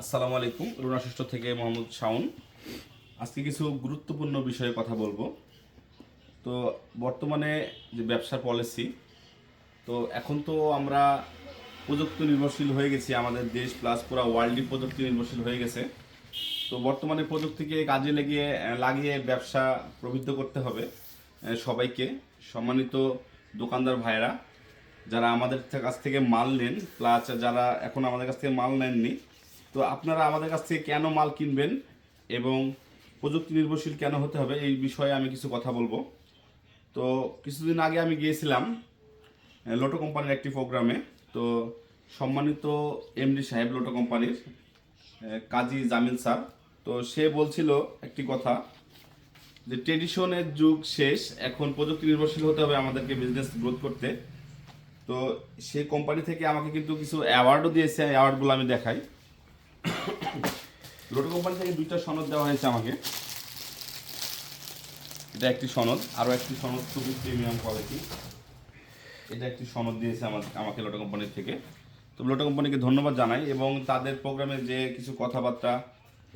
আসসালামু আলাইকুম, রুনা ষষ্ঠ থেকে মোহাম্মদ শাওন। আজকে কিছু গুরুত্বপূর্ণ বিষয়ে কথা বলব। তো বর্তমানে যে ব্যবসার পলিসি, তো এখন তো আমরা প্রযুক্তি নির্ভরশীল হয়ে গেছি, আমাদের দেশ প্লাস পুরো ওয়ার্ল্ডই প্রযুক্তি নির্ভরশীল হয়ে গেছে। তো বর্তমানে প্রযুক্তিকে কাজে লাগিয়ে লাগিয়ে ব্যবসা প্রবৃদ্ধ করতে হবে সবাইকে। সম্মানিত দোকানদার ভাইরা যারা আমাদের কাছ থেকে মাল নেন প্লাস যারা এখন আমাদের কাছ থেকে মাল নেননি তো আপনারা আমাদের কাছ থেকে কেন মাল কিনবেন এবং প্রযুক্তি নির্ভরশীল কেন হতে হবে এই বিষয়ে আমি কিছু কথা বলব। তো কিছুদিন আগে আমি গিয়েছিলাম লোটো কোম্পানির একটি প্রোগ্রামে। তো সম্মানিত এমডি সাহেব লোটো কোম্পানির কাজী জামিল স্যার। তো সে বলছিল একটি কথা, যে ট্রেডিশনের যুগ শেষ, এখন প্রযুক্তি নির্ভরশীল হতে হবে আমাদেরকে বিজনেস গ্রোথ করতে। তো সেই কোম্পানি থেকে আমাকে কিন্তু কিছু অ্যাওয়ার্ডও দিয়েছে অ্যাওয়ার্ডগুলো আমি দেখাই। লোটো কোম্পানি থেকে দুইটা সনদ দেওয়া হয়েছে আমাকে। এটা একটি সনদ, আরও একটি সনদ খুবই প্রিমিয়াম কোয়ালিটি এটা একটি সনদ দিয়েছে আমার আমাকে লোটো কোম্পানির থেকে। তো লোটো কোম্পানিকে ধন্যবাদ জানাই এবং তাদের প্রোগ্রামে যে কিছু কথাবার্তা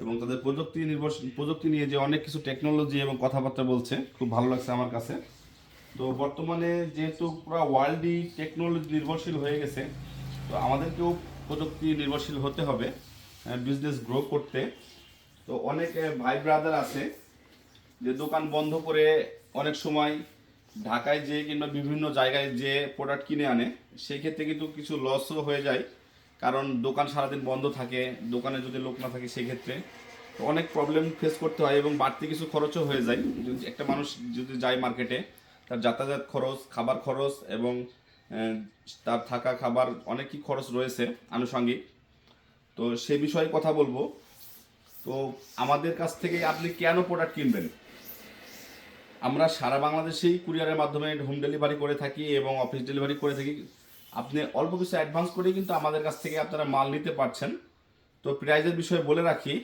এবং তাদের প্রযুক্তি নির্ভরশীল প্রযুক্তি নিয়ে যে অনেক কিছু টেকনোলজি এবং কথাবার্তা বলছে, খুব ভালো লাগছে আমার কাছে। তো বর্তমানে যেহেতু পুরো ওয়ার্ল্ডই টেকনোলজি নির্ভরশীল হয়ে গেছে, তো আমাদেরকেও প্রযুক্তি নির্ভরশীল হতে হবে। বিজনেস গ্রো করতে। তো অনেক ভাই ব্রাদার আছে, যে দোকান বন্ধ করে অনেক সময় ঢাকায় যে কিংবা বিভিন্ন জায়গায় যে প্রোডাক্ট কিনে আনে, সেই ক্ষেত্রে কিন্তু কিছু লসও হয়ে যায়। কারণ দোকান সারাদিন বন্ধ থাকে, দোকানে যদি লোক না থাকে সেই ক্ষেত্রে। তো অনেক প্রবলেম ফেস করতে হয় এবং বাড়তি কিছু খরচও হয়ে যায়। যদি একটা মানুষ যদি যায় মার্কেটে তার যাতায়াত খরচ, খাবার খরচ এবং তার থাকা খাবার অনেকই খরচ রয়েছে আনুষঙ্গিক। তো সে বিষয়ে কথা বলব। তো আমাদের কাছ থেকে আপনি কেন প্রোডাক্ট কিনবেন? আমরা সারা বাংলাদেশেই কুরিয়ারের মাধ্যমে হোম ডেলিভারি করে থাকি এবং অফিস ডেলিভারি করে থাকি। আপনি অল্প কিছু অ্যাডভান্স করেই কিন্তু আমাদের কাছ থেকে আপনারা মাল নিতে পারছেন। তো প্রাইজের বিষয়ে বলে রাখি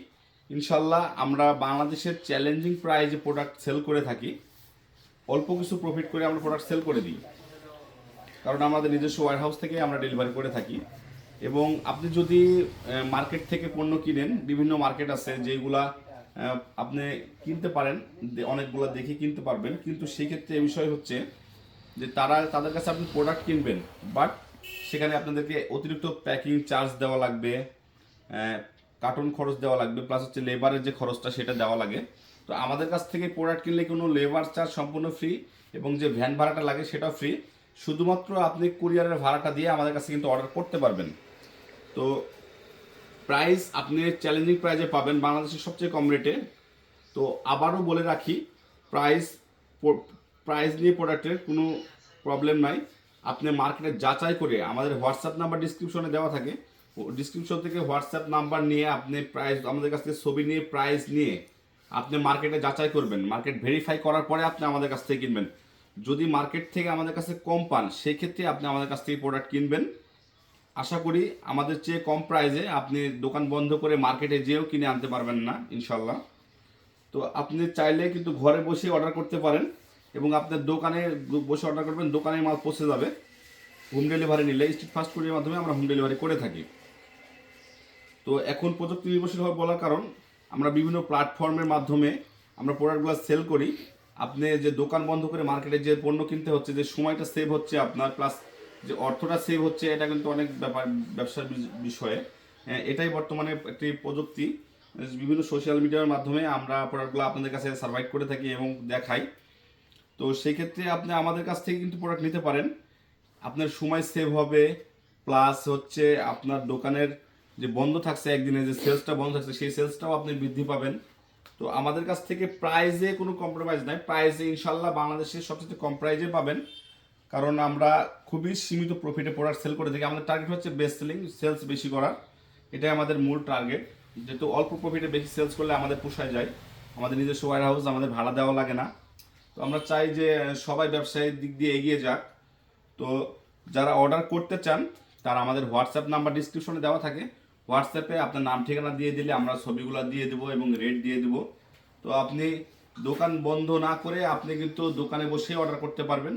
ইনশাল্লাহ আমরা বাংলাদেশের চ্যালেঞ্জিং প্রাইজে প্রোডাক্ট সেল করে থাকি। অল্প কিছু প্রফিট করে আমরা প্রোডাক্ট সেল করে দিই। কারণ আমাদের নিজস্ব ওয়ার হাউস থেকে আমরা ডেলিভারি করে থাকি। এবং আপনি যদি মার্কেট থেকে পণ্য কিনেন, বিভিন্ন মার্কেট আছে যেগুলা আপনি কিনতে পারেন অনেকগুলো দেখে কিনতে পারবেন। কিন্তু সেক্ষেত্রে এই বিষয় হচ্ছে যে তারা, তাদের কাছে আপনি প্রোডাক্ট কিনবেন বাট সেখানে আপনাদেরকে অতিরিক্ত প্যাকিং চার্জ দেওয়া লাগবে কার্টন খরচ দেওয়া লাগবে প্লাস হচ্ছে লেবারের যে খরচটা সেটা দেওয়া লাগে। তো আমাদের কাছ থেকে প্রোডাক্ট কিনলে কোনো লেবার চার্জ সম্পূর্ণ ফ্রি এবং যে ভ্যান ভাড়াটা লাগে সেটাও ফ্রি শুধুমাত্র আপনি কুরিয়ারের ভাড়াটা দিয়ে আমাদের কাছে কিন্তু অর্ডার করতে পারবেন। তো প্রাইস আপনি চ্যালেঞ্জিং প্রাইজে পাবেন, বাংলাদেশের সবচেয়ে কম রেটে তো আবারও বলে রাখি প্রাইস প্রাইস নিয়ে প্রোডাক্টের কোনো প্রবলেম নাই। আপনি মার্কেটে যাচাই করে, আমাদের হোয়াটসঅ্যাপ নাম্বার ডিসক্রিপশনে দেওয়া থাকে। ডিসক্রিপশন থেকে হোয়াটসঅ্যাপ নাম্বার নিয়ে আপনি প্রাইস আমাদের কাছ থেকে ছবি নিয়ে প্রাইস নিয়ে আপনি মার্কেটে যাচাই করবেন। মার্কেট ভেরিফাই করার পরে আপনি আমাদের কাছ থেকে কিনবেন। যদি মার্কেট থেকে আমাদের কাছে কম পান সেই ক্ষেত্রে আপনি আমাদের কাছ থেকে প্রোডাক্ট কিনবেন। আশা করি আমাদের চেয়ে কম প্রাইসে আপনি দোকান বন্ধ করে মার্কেটে যেও কিনে আনতে পারবেন না ইনশাল্লাহ তো আপনি চাইলে কিন্তু ঘরে বসে অর্ডার করতে পারেন এবং আপনার দোকানে বসে অর্ডার করবেন দোকানে মাল পৌঁছে যাবে। হোম ডেলিভারি নিলে স্ট্রিট ফাস্ট ফুডের মাধ্যমে আমরা হোম ডেলিভারি করে থাকি। তো এখন প্রযুক্তি নির্ভরশীল হওয়ার বলার কারণ, আমরা বিভিন্ন প্ল্যাটফর্মের মাধ্যমে আমরা প্রোডাক্টগুলো সেল করি। আপনি যে দোকান বন্ধ করে মার্কেটে যে পণ্য কিনতে হচ্ছে, যে সময়টা সেভ হচ্ছে আপনার প্লাস যে অর্থটা সেভ হচ্ছে, এটা কিন্তু অনেক ব্যাপার, ব্যবসার বিষ- বিষয়ে। এটাই বর্তমানে একটি প্রযুক্তি। বিভিন্ন সোশ্যাল মিডিয়ার মাধ্যমে আমরা প্রোডাক্টগুলো আপনাদের কাছে সার্ভাইভ করে থাকি এবং দেখাই। তো সেক্ষেত্রে আপনি আমাদের কাছ থেকে কিন্তু প্রোডাক্ট নিতে পারেন। আপনার সময় সেভ হবে প্লাস হচ্ছে আপনার দোকানের যে বন্ধ থাকছে একদিনে যে সেলসটা বন্ধ থাকছে, সেই সেলসটাও আপনি বৃদ্ধি পাবেন। তো আমাদের কাছ থেকে প্রাইজে কোনো কম্প্রোমাইজ নাই। প্রাইজে ইনশাল্লাহ বাংলাদেশের সবচেয়ে কম প্রাইজে পাবেন। কারণ আমরা খুবই সীমিত প্রফিটে প্রোডাক্ট সেল করে থাকি। আমাদের টার্গেট হচ্ছে বেস্ট সেলিং সেলস বেশি করার। এটাই আমাদের মূল টার্গেট যেহেতু অল্প প্রফিটে বেশি সেলস করলে আমাদের পোষায় যায়। আমাদের নিজস্ব ওয়ার হাউস আমাদের ভাড়া দেওয়া লাগে না। তো আমরা চাই যে সবাই ব্যবসায়িক দিক দিয়ে এগিয়ে যাক। তো যারা অর্ডার করতে চান, তারা আমাদের হোয়াটসঅ্যাপ নাম্বার ডিসক্রিপশনে দেওয়া থাকে। হোয়াটসঅ্যাপে আপনার নাম ঠিকানা দিয়ে দিলে আমরা ছবিগুলো দিয়ে দেবো এবং রেট দিয়ে দেবো। তো আপনি দোকান বন্ধ না করে আপনি কিন্তু দোকানে বসে অর্ডার করতে পারবেন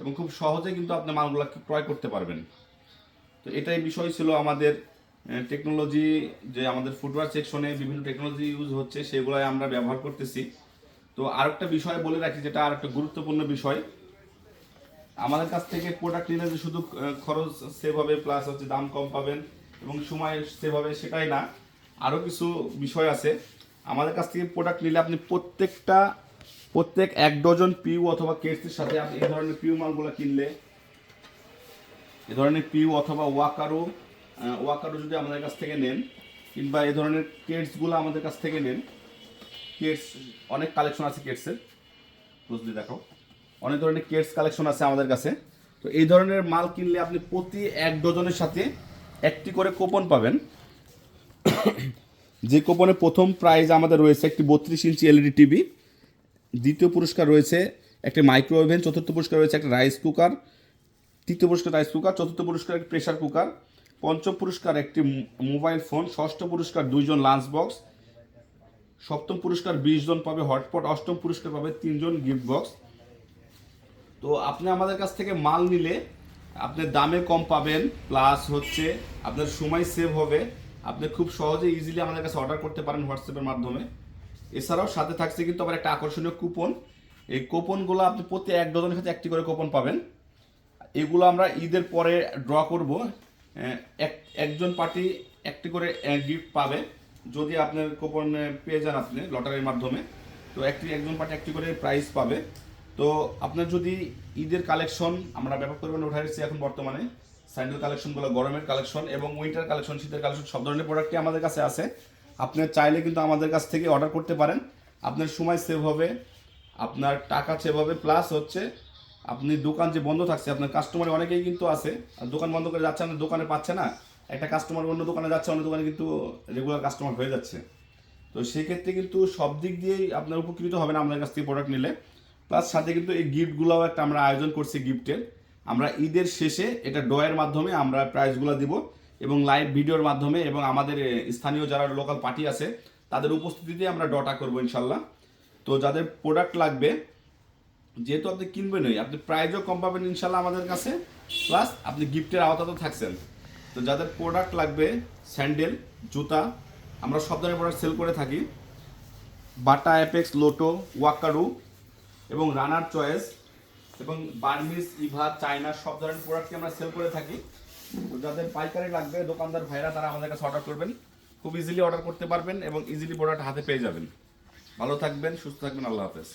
এবং খুব সহজে কিন্তু আপনি মালগুলো ক্রয় করতে পারবেন। তো এটাই বিষয় ছিল আমাদের টেকনোলজি যে আমাদের ফুটওয়ার সেকশনে বিভিন্ন টেকনোলজি ইউজ হচ্ছে সেগুলাই আমরা ব্যবহার করতেছি। তো আরেকটা বিষয় বলে রাখি যেটা আর একটা গুরুত্বপূর্ণ বিষয়। আমাদের কাছ থেকে প্রোডাক্ট নিলে যে শুধু খরচ সেভ হবে প্লাস হচ্ছে দাম কম পাবেন। এবং সময় সেভাবে সেটাই না। আরও কিছু বিষয় আছে। আমাদের কাছ থেকে প্রোডাক্ট নিলে আপনি প্রত্যেকটা প্রত্যেক এক ডজন পিউ অথবা কেটসের সাথে আপনি এই ধরনের পিউ মালগুলো কিনলে এ ধরনের পিউ অথবা ওয়াকারো আহ, ওয়াকারো যদি আমাদের কাছ থেকে নেন কিংবা এই ধরনের কেটসগুলো আমাদের কাছ থেকে নেন কেটস অনেক কালেকশন আছে কেটসের বুঝলি দেখো অনেক ধরনের কেটস কালেকশন আছে আমাদের কাছে। তো এই ধরনের মাল কিনলে আপনি প্রতি এক ডজনের সাথে একটি করে কুপন পাবেন। যে কুপনে প্রথম প্রাইজ আমাদের রয়েছে একটি বত্রিশ ইঞ্চি এলইডি টিভি দ্বিতীয় পুরস্কার রয়েছে একটি মাইক্রো ওভেন চতুর্থ পুরস্কার রয়েছে একটা রাইস কুকার তৃতীয় পুরস্কার রাইস কুকার চতুর্থ পুরস্কার একটি প্রেশার কুকার পঞ্চম পুরস্কার একটি মোবাইল ফোন ষষ্ঠ পুরস্কার দুইজন লাঞ্চ বক্স সপ্তম পুরস্কার বিশ জন পাবে হটপট অষ্টম পুরস্কার পাবে তিনজন গিফট বক্স তো আপনি আমাদের কাছ থেকে মাল নিলে আপনি দামে কম পাবেন প্লাস হচ্ছে আপনার সময় সেভ হবে। আপনি খুব সহজে ইজিলি আমাদের কাছে অর্ডার করতে পারেন হোয়াটসঅ্যাপের মাধ্যমে। এছাড়াও সাথে থাকছে কিন্তু আবার একটা আকর্ষণীয় কুপন এই কুপনগুলো আপনি প্রতি এক ডজনের সাথে একটি করে কুপন পাবেন। এগুলো আমরা ঈদের পরে ড্র করব। এক, একজন পার্টি একটি করে গিফট পাবে। যদি আপনার কুপন পেয়ে যান আপনি লটারির মাধ্যমে। তো একটি, একজন পার্টি একটি করে প্রাইজ পাবে। তো আপনার যদি ঈদের কালেকশন আমরা ব্যাপক পরিমাণে উঠে এসেছি এখন বর্তমানে স্যান্ডেল কালেকশনগুলো গরমের কালেকশন এবং উইন্টার কালেকশন শীতের কালেকশন সব ধরনের প্রোডাক্টই আমাদের কাছে আছে। আপনি চাইলে কিন্তু আমাদের কাছ থেকে অর্ডার করতে পারেন। আপনার সময় সেভ হবে, আপনার টাকা সেভ হবে প্লাস হচ্ছে আপনি দোকান যে বন্ধ থাকছে, আপনার কাস্টমার অনেকেই কিন্তু আছে, আর দোকান বন্ধ করে যাচ্ছে, আপনার দোকানে পাচ্ছে না, একটা কাস্টমার অন্য দোকানে যাচ্ছে, অন্য দোকানে কিন্তু রেগুলার কাস্টমার হয়ে যাচ্ছে। তো সেক্ষেত্রে কিন্তু সব দিক দিয়েই আপনার উপকৃত হবেন আমাদের কাছ থেকে প্রোডাক্ট নিলে। প্লাস সাথে কিন্তু এই গিফটগুলোও একটা আমরা আয়োজন করছি গিফটের আমরা ঈদের শেষে এটা ডয়ের মাধ্যমে আমরা প্রাইজগুলো দিব এবং লাইভ ভিডিওর মাধ্যমে এবং আমাদের স্থানীয় যারা লোকাল পার্টি আছে, তাদের উপস্থিতিতে আমরা ডটা করব ইনশাল্লাহ। তো যাদের প্রোডাক্ট লাগবে, যেহেতু আপনি কিনবেনই আপনি প্রাইজও কম পাবেন ইনশাল্লাহ আমাদের কাছে। প্লাস আপনি গিফটের আওতাতেও থাকছেন। তো যাদের প্রোডাক্ট লাগবে স্যান্ডেল জুতা, আমরা সব ধরনের প্রোডাক্ট সেল করে থাকি। বাটা অ্যাপেক্স লোটো ওয়াকারু এবং রানার চয়েস এবং বার্মিস ইভা, চায়না, সব ধরনের প্রোডাক্টকে আমরা সেল করে থাকি। যাদের পাইকারি লাগবে, দোকানদার ভাইরা, তারা আমাদের কাছে অর্ডার করবেন। খুব ইজিলি অর্ডার করতে পারবেন এবং ইজিলি প্রোডাক্ট হাতে পেয়ে যাবেন। ভালো থাকবেন, সুস্থ থাকবেন, আল্লাহ হাফেজ।